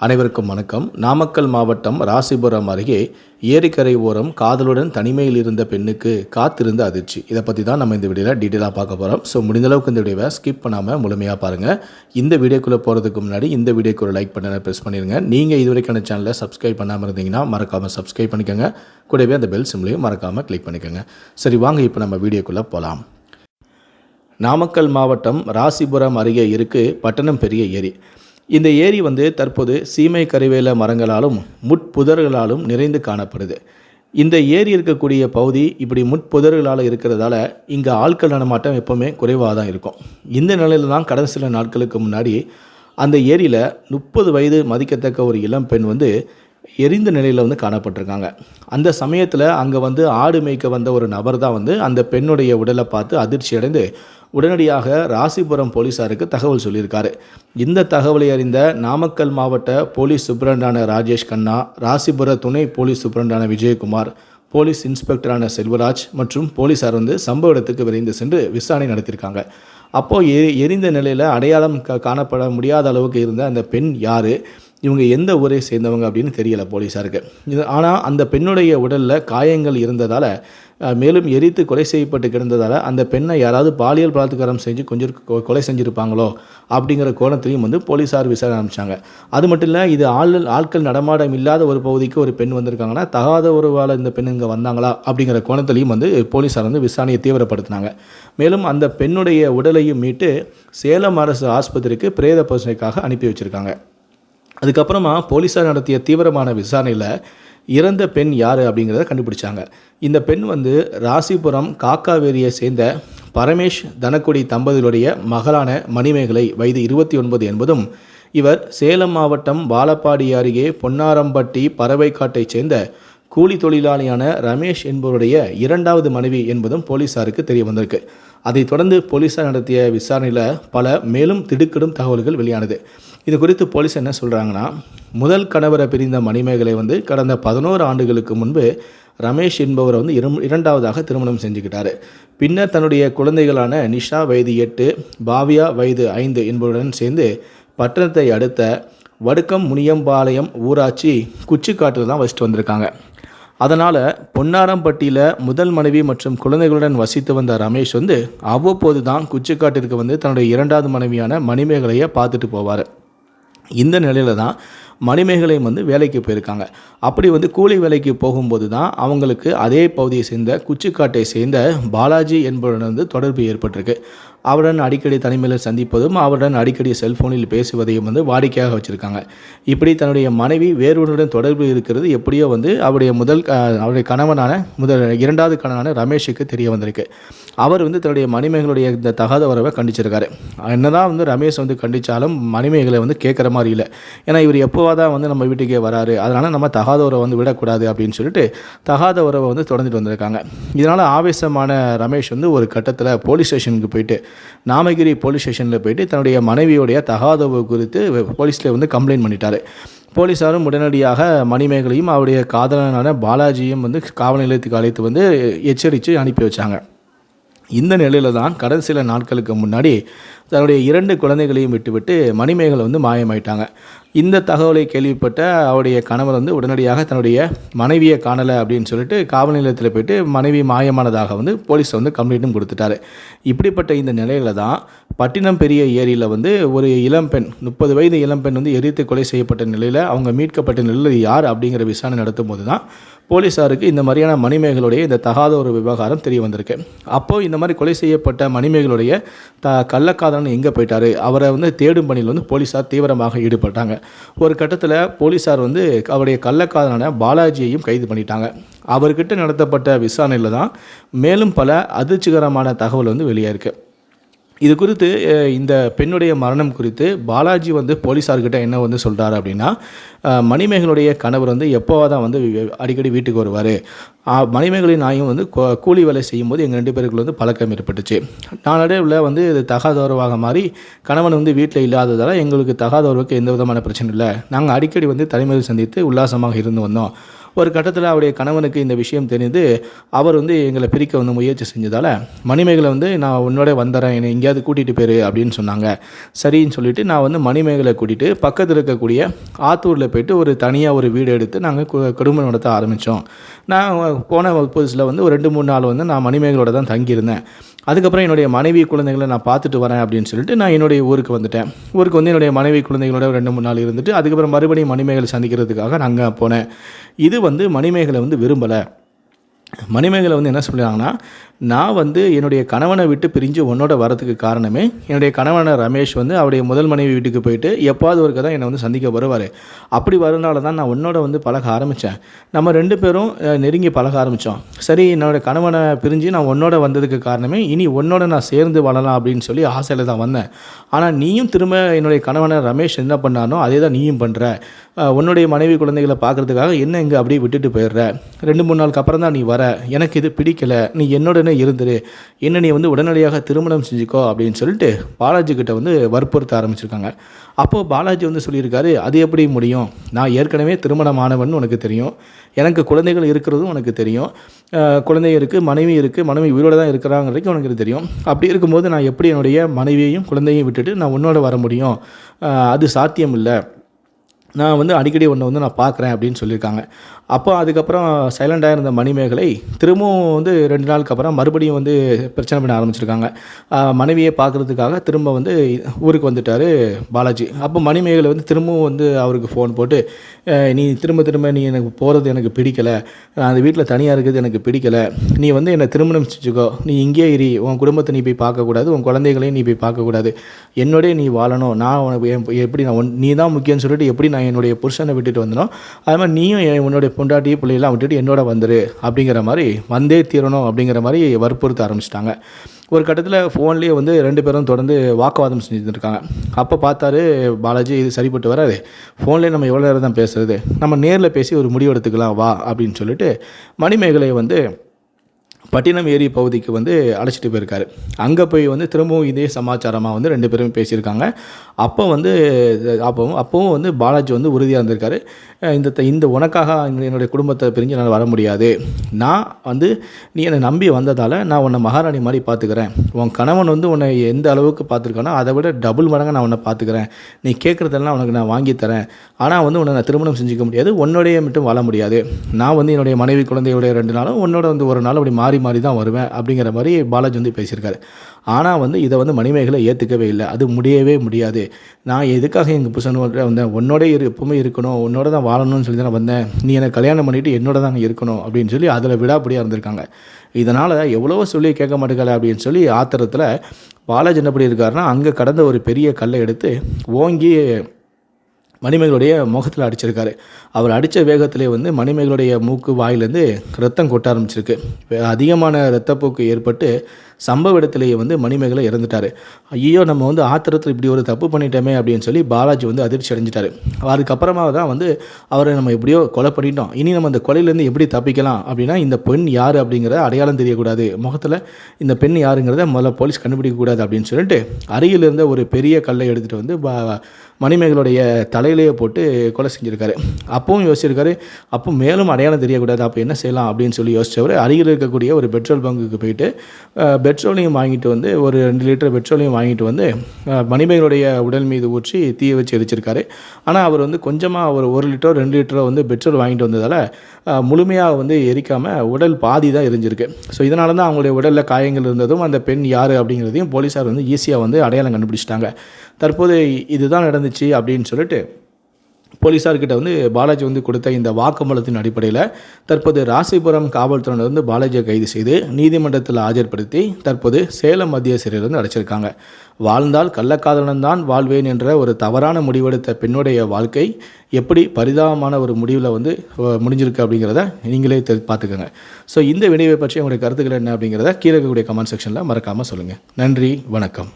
அனைவருக்கும் வணக்கம். நாமக்கல் மாவட்டம் ராசிபுரம் அருகே ஏரிக்கரை ஓரம் காதலுடன் தனிமையில் இருந்த பெண்ணுக்கு காத்திருந்த அதிர்ச்சி. இதை பற்றி தான் நம்ம இந்த வீடியோவில் டீட்டெயிலாக பார்க்க போகிறோம் ஸோ முடிந்தளவுக்கு இந்த வீடியோவை ஸ்கிப் பண்ணாமல் முழுமையாக பாருங்கள் இந்த வீடியோக்குள்ளே போகிறதுக்கு முன்னாடி இந்த வீடியோக்கு ஒரு லைக் பண்ண ப்ரெஸ் பண்ணிடுங்க நீங்கள் இது வரைக்கான சேனலை சப்ஸ்கிரைப் பண்ணாமல் இருந்தீங்கன்னா மறக்காமல் சப்ஸ்கிரைப் பண்ணிக்கோங்க. கூடவே அந்த பெல் சிம்லையும் மறக்காமல் கிளிக் பண்ணிக்கோங்க. சரி வாங்க இப்போ நம்ம வீடியோக்குள்ளே போகலாம் நாமக்கல் மாவட்டம் ராசிபுரம் அருகே இருக்கு பட்டணம் பெரிய ஏரி. இந்த ஏரி வந்து தற்போது சீமை கருவேல மரங்களாலும் முட்புதர்களாலும் நிறைந்து காணப்படுது. இந்த ஏரி இருக்கக்கூடிய பகுதி இப்படி முட்புதர்களால் இருக்கிறதால இங்கே ஆட்கள் நடமாட்டம் எப்போவுமே குறைவாக தான் இருக்கும். இந்த நிலையில் தான் கடந்த சில நாட்களுக்கு முன்னாடி அந்த ஏரியில் முப்பது வயது மதிக்கத்தக்க ஒரு இளம் பெண் வந்து எரிந்த நிலையில் வந்து காணப்பட்டிருக்காங்க. அந்த சமயத்தில் அங்கே வந்து ஆடு மேய்க்க வந்த ஒரு நபர் தான் வந்து அந்த பெண்ணுடைய உடலை பார்த்து அதிர்ச்சி அடைந்து உடனடியாக ராசிபுரம் போலீஸாருக்கு தகவல் சொல்லியிருக்காரு. இந்த தகவலை அறிந்த நாமக்கல் மாவட்ட போலீஸ் சூப்பரண்டான ராஜேஷ் கண்ணா ராசிபுர துணை போலீஸ் சூப்பரண்டான விஜயகுமார் போலீஸ் இன்ஸ்பெக்டரான செல்வராஜ் மற்றும் போலீஸார் வந்து சம்பவ இடத்துக்கு விரைந்து சென்று விசாரணை நடத்தியிருக்காங்க. அப்போது எரி எரிந்த நிலையில் அடையாளம் க காணப்பட முடியாத அளவுக்கு இருந்த அந்த பெண் யார்? இவங்க எந்த ஊரை சேர்ந்தவங்க அப்படின்னு தெரியலை போலீஸாருக்கு. இது ஆனால் அந்த பெண்ணுடைய உடலில் காயங்கள் இருந்ததால் மேலும் எரித்து கொலை செய்யப்பட்டு கிடந்ததால் அந்த பெண்ணை யாராவது பாலியல் பலாத்காரம் செஞ்சு கொஞ்சம் கொ- கொலை செஞ்சுருப்பாங்களோ அப்படிங்கிற கோணத்திலையும் வந்து போலீஸார் விசாரணை ஆரம்பித்தாங்க அது மட்டும் இல்லை இது ஆள் ஆட்கள் நடமாடம் இல்லாத ஒரு பகுதிக்கு ஒரு பெண் வந்திருக்காங்கன்னா தகாத உறவால் இந்த பெண் இங்கே வந்தாங்களா அப்படிங்கிற கோணத்திலையும் வந்து போலீஸார் வந்து விசாரணையை தீவிரப்படுத்தினாங்க. மேலும் அந்த பெண்ணுடைய உடலையும் மீட்டு சேலம் அரசு ஆஸ்பத்திரிக்கு பிரேத பரிசனைக்காக அனுப்பி வச்சுருக்காங்க. அதுக்கப்புறமா போலீஸார் நடத்திய தீவிரமான விசாரணையில் இறந்த பெண் யார் அப்படிங்கிறத கண்டுபிடிச்சாங்க. இந்த பெண் வந்து ராசிபுரம் காக்காவேரியை சேர்ந்த பரமேஷ் தனக்குடி தம்பதிகளுடைய மகளான மணிமேகலை வயது இருபத்தி ஒன்பது என்பதும் இவர் சேலம் மாவட்டம் வாழப்பாடி அருகே பொன்னாரம்பட்டி பறவைக்காட்டைச் சேர்ந்த கூலி தொழிலாளியான ரமேஷ் என்பவருடைய இரண்டாவது மனைவி என்பதும் போலீசாருக்கு தெரிய வந்திருக்கு அதைத் தொடர்ந்து போலீசார் நடத்திய விசாரணையில் பல மேலும் திடுக்கிடும் தகவல்கள் வெளியானது. இது குறித்து போலீஸ் என்ன சொல்கிறாங்கன்னா முதல் கணவரை பிரிந்த மணிமேகலை வந்து கடந்த பதினோரு ஆண்டுகளுக்கு முன்பு ரமேஷ் என்பவரை வந்து இரும் இரண்டாவதாக திருமணம் செஞ்சுக்கிட்டாரு. பின்னர் தன்னுடைய குழந்தைகளான நிஷா வயது எட்டு பாவியா வயது ஐந்து என்பவருடன் சேர்ந்து பட்டணத்தை அடுத்த வடுக்கம் முனியம்பாளையம் ஊராட்சி குச்சிக்காட்டில் தான் வசித்து வந்திருக்காங்க. அதனால் பொன்னாரம்பட்டியில் முதல் மனைவி மற்றும் குழந்தைகளுடன் வசித்து வந்த ரமேஷ் வந்து அவ்வப்போது தான் குச்சிக்காட்டிற்கு வந்து தன்னுடைய இரண்டாவது மனைவியான மணிமேகலையை பார்த்துட்டு போவார். இந்த நிலையில தான் மணிமேகலையும் வந்து வேலைக்கு போயிருக்காங்க. அப்படி வந்து கூலி வேலைக்கு போகும்போது தான் அவங்களுக்கு அதே பகுதியை சேர்ந்த குச்சிக்காட்டை சேர்ந்த பாலாஜி என்பவருடன் வந்து தொடர்பு ஏற்பட்டிருக்கு. அவருடன் அடிக்கடி தனிமையில் சந்திப்பதும் அவருடன் அடிக்கடி செல்போனில் பேசுவதையும் வந்து வாடிக்கையாக வச்சுருக்காங்க. இப்படி தன்னுடைய மனைவி வேறொருடன் தொடர்பு இருக்கிறது எப்படியோ வந்து அவருடைய முதல் அவருடைய கணவனான முதல் இரண்டாவது கணவனான ரமேஷுக்கு தெரிய வந்திருக்கு. அவர் வந்து தன்னுடைய மணிமேகலுடைய இந்த தகாத உறவை கண்டிச்சிருக்காரு. என்னதான் வந்து ரமேஷ் வந்து கண்டித்தாலும் மணிமேகலை வந்து கேட்குற மாதிரி இல்லை. ஏன்னா இவர் எப்போவா தான் வந்து நம்ம வீட்டுக்கே வராரு. அதனால் நம்ம தகாத உறவை வந்து விடக்கூடாது அப்படின்னு சொல்லிட்டு தகாத உறவை வந்து தொடர்ந்துட்டு வந்திருக்காங்க. இதனால் ஆவேசமான ரமேஷ் வந்து ஒரு கட்டத்தில் போலீஸ் ஸ்டேஷனுக்கு போயிட்டு நாமகிரி போலீஸ் ஸ்டேஷனில் போயிட்டு தன்னுடைய மனைவியுடைய தகாத உறவு குறித்து போலீஸில் வந்து கம்ப்ளைண்ட் பண்ணிட்டார். போலீஸாரும் உடனடியாக மணிமேகலையும் அவருடைய காதலனான பாலாஜியும் வந்து காவல் நிலையத்துக்கு அழைத்து வந்து எச்சரித்து அனுப்பி வச்சாங்க. இந்த நிலையில தான் கடந்த சில நாட்களுக்கு முன்னாடி தன்னுடைய இரண்டு குழந்தைகளையும் விட்டுவிட்டு மணிமேகலை வந்து மாயமாயிட்டாங்க. இந்த தகவலை கேள்விப்பட்ட அவருடைய கணவர் வந்து உடனடியாக தன்னுடைய மனைவியை காணலை அப்படின்னு சொல்லிட்டு காவல் நிலையத்தில் போயிட்டு மனைவி மாயமானதாக வந்து போலீஸ் வந்து கம்ப்ளைண்ட்டும் கொடுத்துட்டாரு. இப்படிப்பட்ட இந்த நிலையில தான் பட்டினம் பெரிய ஏரியில் வந்து ஒரு இளம்பெண் முப்பது வயது இளம்பெண் வந்து எரித்து கொலை செய்யப்பட்ட நிலையில் அவங்க மீட்கப்பட்ட நிலையில் யார் அப்படிங்கிற விசாரணை நடத்தும் போது தான் போலீஸாருக்கு இந்த மாதிரியான மணிமேகலுடைய இந்த தகாத ஒரு விவகாரம் தெரிய வந்திருக்கு. அப்போது இந்த மாதிரி கொலை செய்யப்பட்ட மணிமேகலுடைய த கள்ளக்காதலன் எங்கே போயிட்டாரு? அவரை வந்து தேடும் பணியில் வந்து போலீஸார் தீவிரமாக ஈடுபட்டாங்க. ஒரு கட்டத்தில் போலீஸார் வந்து அவருடைய கள்ளக்காதலான பாலாஜியையும் கைது பண்ணிட்டாங்க. அவர்கிட்ட நடத்தப்பட்ட விசாரணையில் தான் மேலும் பல அதிர்ச்சிகரமான தகவல் வந்து வெளியாயிருக்கு. இது குறித்து இந்த பெண்ணுடைய மரணம் குறித்து பாலாஜி வந்து போலீஸார்கிட்ட என்ன வந்து சொல்கிறாரு அப்படின்னா மணிமேகனுடைய கணவர் வந்து எப்போவா தான் வந்து அடிக்கடி வீட்டுக்கு வருவார். மணிமேகலை நாயும் வந்து கூலி வேலை செய்யும்போது எங்கள் ரெண்டு பேருக்குள்ள வந்து பழக்கம் ஏற்பட்டுச்சு. நாளடைவில் வந்து இது தகாதோர்வாக மாறி கணவன் வந்து வீட்டில் இல்லாததால் எங்களுக்கு தகாதோர்வுக்கு எந்த விதமான பிரச்சனை இல்லை. நாங்கள் அடிக்கடி வந்து தலைமையில் சந்தித்து உல்லாசமாக இருந்து வந்தோம். ஒரு கட்டத்தில் அவருடைய கணவனுக்கு இந்த விஷயம் தெரிந்து அவர் வந்து எங்களை பிரிக்க வந்து முயற்சி செஞ்சதால் மணிமேகலை வந்து நான் உன்னோட வந்துடுறேன் என்னை எங்கேயாவது கூட்டிகிட்டு போயிரு அப்படின்னு சொன்னாங்க. சரின்னு சொல்லிட்டு நான் வந்து மணிமேகலை கூட்டிகிட்டு பக்கத்தில் இருக்கக்கூடிய ஆத்தூரில் போயிட்டு ஒரு தனியாக ஒரு வீடு எடுத்து நாங்கள் குடும்பம் நடத்த ஆரம்பித்தோம் நான் போன புதுசில் வந்து ஒரு ரெண்டு மூணு நாள் வந்து நான் மணிமேகலோட தான் தங்கியிருந்தேன். அதுக்கப்புறம் என்னுடைய மனைவி குழந்தைகளை நான் பார்த்துட்டு வரேன் அப்படின்னு சொல்லிட்டு நான் என்னுடைய ஊருக்கு வந்துட்டேன். ஊருக்கு வந்து என்னுடைய மனைவி குழந்தைகளோட ரெண்டு மூணு நாள் இருந்துட்டு அதுக்கப்புறம் மறுபடியும் மணிமேகலை சந்திக்கிறதுக்காக நான் அங்கே போனேன். இது வந்து மணிமேகலை வந்து விரும்பலை. மணிமேகலை வந்து என்ன சொல்கிறாங்கன்னா நான் வந்து என்னுடைய கணவனை விட்டு பிரிஞ்சு உன்னோட வரதுக்கு காரணமே என்னுடைய கணவனை ரமேஷ் வந்து அவருடைய முதல் மனைவி வீட்டுக்கு போயிட்டு எப்பாவது ஒருக்க தான் என்னை வந்து சந்திக்க வருவார். அப்படி வரனால தான் நான் உன்னோட வந்து பழக ஆரம்பித்தேன் நம்ம ரெண்டு பேரும் நெருங்கி பழக ஆரம்பித்தோம் சரி என்னோட கணவனை பிரிஞ்சு நான் உன்னோட வந்ததுக்கு காரணமே இனி உன்னோட நான் சேர்ந்து வாழலாம் அப்படின்னு சொல்லி ஆசையில் தான் வந்தேன். ஆனால் நீயும் திரும்ப என்னுடைய கணவனை ரமேஷ் என்ன பண்ணானோ அதே தான் நீயும் பண்ணுற உன்னுடைய மனைவி குழந்தைகளை பார்க்கறதுக்காக என்ன இங்கே அப்படியே விட்டுட்டு போயிடுற? ரெண்டு மூணு நாளுக்கு அப்புறம் தான் நீ வர. எனக்கு இது பிடிக்கல. நீ என்னுடனே இருந்துரு. என்ன நீ வந்து உடனடியாக திருமணம் செஞ்சுக்கோ அப்படின்னு சொல்லிட்டு பாலாஜி கிட்ட வந்து வற்புறுத்த ஆரம்பிச்சிருக்காங்க. அப்போது பாலாஜி வந்து சொல்லியிருக்காரு அது எப்படி முடியும்? நான் ஏற்கனவே திருமணமானவன் உனக்கு தெரியும். எனக்கு குழந்தைகள் இருக்கிறதும் உனக்கு தெரியும். குழந்தை இருக்குது மனைவி இருக்குது மனைவி உயிரோடு தான் இருக்கிறாங்க வரைக்கும் உனக்கு தெரியும். அப்படி இருக்கும்போது நான் எப்படி என்னுடைய மனைவியையும் குழந்தையும் விட்டுட்டு நான் உன்னோட வர முடியும்? அது சாத்தியம் இல்லை நான் வந்து அடிக்கடி ஒன்று வந்து நான் பார்க்குறேன் அப்படின்னு சொல்லியிருக்காங்க. அப்போ அதுக்கப்புறம் சைலண்டாக இருந்த மணிமேகலை திரும்பவும் வந்து ரெண்டு நாளுக்கு அப்புறம் மறுபடியும் வந்து பிரச்சனை பண்ண ஆரம்பிச்சிருக்காங்க. மனைவியை பார்க்குறதுக்காக திரும்ப வந்து ஊருக்கு வந்துட்டார் பாலாஜி. அப்போ மணிமேகலை வந்து திரும்பவும் வந்து அவருக்கு ஃபோன் போட்டு நீ திரும்ப திரும்ப நீ எனக்கு போகிறது எனக்கு பிடிக்கலை. நான் அந்த வீட்டில் தனியாக இருக்கிறது எனக்கு பிடிக்கலை. நீ வந்து என்னை திருமணம் செஞ்சுக்கோ. நீ இங்கேயே இரு. உன் குடும்பத்தை நீ போய் பார்க்கக்கூடாது. உன் குழந்தைகளையும் நீ போய் பார்க்கக்கூடாது. என்னோடய நீ வாழணும். நான் உனக்கு என் எப்படி நான் நீ தான் முக்கியம்னு சொல்லிட்டு எப்படி நான் என்னுடைய புருஷனை விட்டுட்டு வந்தனோ அது மாதிரி நீயும் என் உன்னுடைய பொண்டாட்டி பிள்ளையெல்லாம் விட்டுட்டு என்னோட வந்துரு அப்படிங்கிற மாதிரி வந்தே தீரணும் அப்படிங்கிற மாதிரி வற்புறுத்த ஆரம்பிச்சிட்டாங்க. ஒரு கட்டத்தில் ஃபோன்லேயே வந்து ரெண்டு பேரும் தொடர்ந்து வாக்குவாதம் செஞ்சுருக்காங்க அப்போ பார்த்தாரு பாலாஜி இது சரிப்பட்டு வராது. ஃபோன்லேயே நம்ம எவ்வளோ நேரம் தான் பேசுறது? நம்ம நேரில் பேசி ஒரு முடிவு எடுத்துக்கலாம் வா அப்படின்னு சொல்லிட்டு மணிமேகலை வந்து பட்டினம் ஏரி பகுதிக்கு வந்து அழைச்சிட்டு போயிருக்காரு. அங்கே போய் வந்து திரும்பவும் இதே சமாச்சாரமாக வந்து ரெண்டு பேரும் பேசியிருக்காங்க. அப்போ வந்து அப்போவும் அப்போவும் வந்து பாலாஜி வந்து உறுதியாக இருந்திருக்காரு. இந்த த- இந்த உனக்காக என்னுடைய குடும்பத்தை பிரிஞ்சு என்னால் வர முடியாது. நான் வந்து நீ என்னை நம்பி வந்ததால் நான் உன்னை மகாராணி மாதிரி பார்த்துக்கிறேன். உன் கணவன் வந்து உன்னை எந்த அளவுக்கு பார்த்துருக்கானோ அதை விட டபுள் மடங்கு நான் உன்னை பார்த்துக்கிறேன். நீ கேட்குறதெல்லாம் உனக்கு நான் வாங்கி தரேன். ஆனால் வந்து உன்னை நான் திருமணம் செஞ்சுக்க முடியாது. உன்னோடைய மட்டும் வாழ முடியாது. நான் வந்து என்னுடைய மனைவி குழந்தையுடைய ரெண்டு நாளும் உன்னோட வந்து ஒரு நாள் அப்படி மாறி மாதிரி தான் வருவேன் அப்படிங்கிற மாதிரி பாலாஜி வந்து பேசியிருக்காரு. ஆனால் வந்து இதை வந்து மணிமேகலை ஏற்றுக்கவே இல்லை. அது முடியவே முடியாது. நான் எதுக்காக எங்கள் புருஷனோட வந்தேன்? உன்னோட இரு எப்பவுமே இருக்கணும். உன்னோட தான் வாழணும்னு சொல்லி தான் நான் வந்தேன். நீ என்னை கல்யாணம் பண்ணிவிட்டு என்னோட தான் இருக்கணும் அப்படின்னு சொல்லி அதில் விடாப்படியாக இருந்திருக்காங்க. இதனால் எவ்வளவோ சொல்லி கேட்க மாட்டேங்கல அப்படின்னு சொல்லி ஆத்திரத்தில் பாலாஜி என்ன பண்ணியிருக்காருன்னா அங்கே கடந்த ஒரு பெரிய கல்லை எடுத்து ஓங்கி மணிமேகலுடைய முகத்தில் அடிச்சிருக்காரு. அவர் அடித்த வேகத்திலே வந்து மணிமேகலுடைய மூக்கு வாயிலேருந்து ரத்தம் கொட்ட ஆரம்பிச்சிருக்கு. அதிகமான இரத்தப்போக்கு ஏற்பட்டு சம்பவ இடத்திலேயே வந்து மணிமேகலை இறந்துட்டார். ஐயோ நம்ம வந்து ஆத்திரத்தில் இப்படி ஒரு தப்பு பண்ணிட்டோமே அப்படின்னு சொல்லி பாலாஜி வந்து அதிர்ச்சி அடைஞ்சிட்டாரு. அதுக்கப்புறமா தான் வந்து அவரை நம்ம எப்படியோ கொலை பண்ணிட்டோம். இனி நம்ம அந்த கொலையிலேருந்து எப்படி தப்பிக்கலாம் அப்படின்னா இந்த பெண் யார் அப்படிங்கிற அடையாளம் தெரியக்கூடாது. முகத்தில் இந்த பெண் யாருங்கிறத முதல்ல போலீஸ் கண்டுபிடிக்கக்கூடாது அப்படின்னு சொல்லிட்டு அருகில் இருந்த ஒரு பெரிய கல்லை எடுத்துகிட்டு வந்து பா- மணிமேகலுடைய தலையிலேயே போட்டு கொலை செஞ்சுருக்காரு. அப்பவும் யோசிச்சிருக்காரு அப்போ மேலும் அடையாளம் தெரியக்கூடாது அப்போ என்ன செய்யலாம் அப்படின்னு சொல்லி யோசிச்சவர் அருகில் இருக்கக்கூடிய ஒரு பெட்ரோல் பங்குக்கு போயிட்டு பெட்ரோலையும் வாங்கிட்டு வந்து ஒரு ரெண்டு லிட்டர் பெட்ரோலையும் வாங்கிட்டு வந்து அஹ், உடல் மீது ஊற்றி தீயை வச்சு எரிச்சிருக்காரு. ஆனால் அவர் வந்து கொஞ்சமாக ஒரு ஒரு லிட்டரோ ரெண்டு லிட்டரோ வந்து பெட்ரோல் வாங்கிட்டு வந்ததால் முழுமையாக வந்து எரிக்காமல் உடல் பாதி தான் எரிஞ்சிருக்கு. ஸோ இதனால தான் அவங்களுடைய உடலில் காயங்கள் இருந்ததும் அந்த பெண் யார் அப்படிங்கிறதையும் போலீஸார் வந்து ஈஸியாக வந்து அடையாளம் கண்டுபிடிச்சிட்டாங்க. தற்போது இதுதான் நடந்துச்சு அப்படின்னு சொல்லிட்டு போலீஸார்கிட்ட வந்து பாலாஜி வந்து கொடுத்த இந்த வாக்குமூலத்தின் அடிப்படையில் தற்போது ராசிபுரம் காவல்துறையினர் வந்து பாலாஜியை கைது செய்து நீதிமன்றத்தில் ஆஜர்படுத்தி தற்போது சேலம் மத்திய சிறையில் வந்து அடைச்சிருக்காங்க. வாழ்ந்தால் கள்ளக்காதலன் தான் வாழ்வேன் என்ற ஒரு தவறான முடிவெடுத்த பெண்ணுடைய வாழ்க்கை எப்படி பரிதாபமான ஒரு முடிவில் வந்து முடிஞ்சிருக்கு அப்படிங்கிறத நீங்களே தெரி பார்த்துக்கோங்க. ஸோ இந்த வினைவை பற்றி உங்களுடைய கருத்துக்கள் என்ன அப்படிங்கிறத கீழே இருக்கக்கூடிய கமெண்ட் செக்ஷனில் மறக்காமல் சொல்லுங்கள் நன்றி வணக்கம்.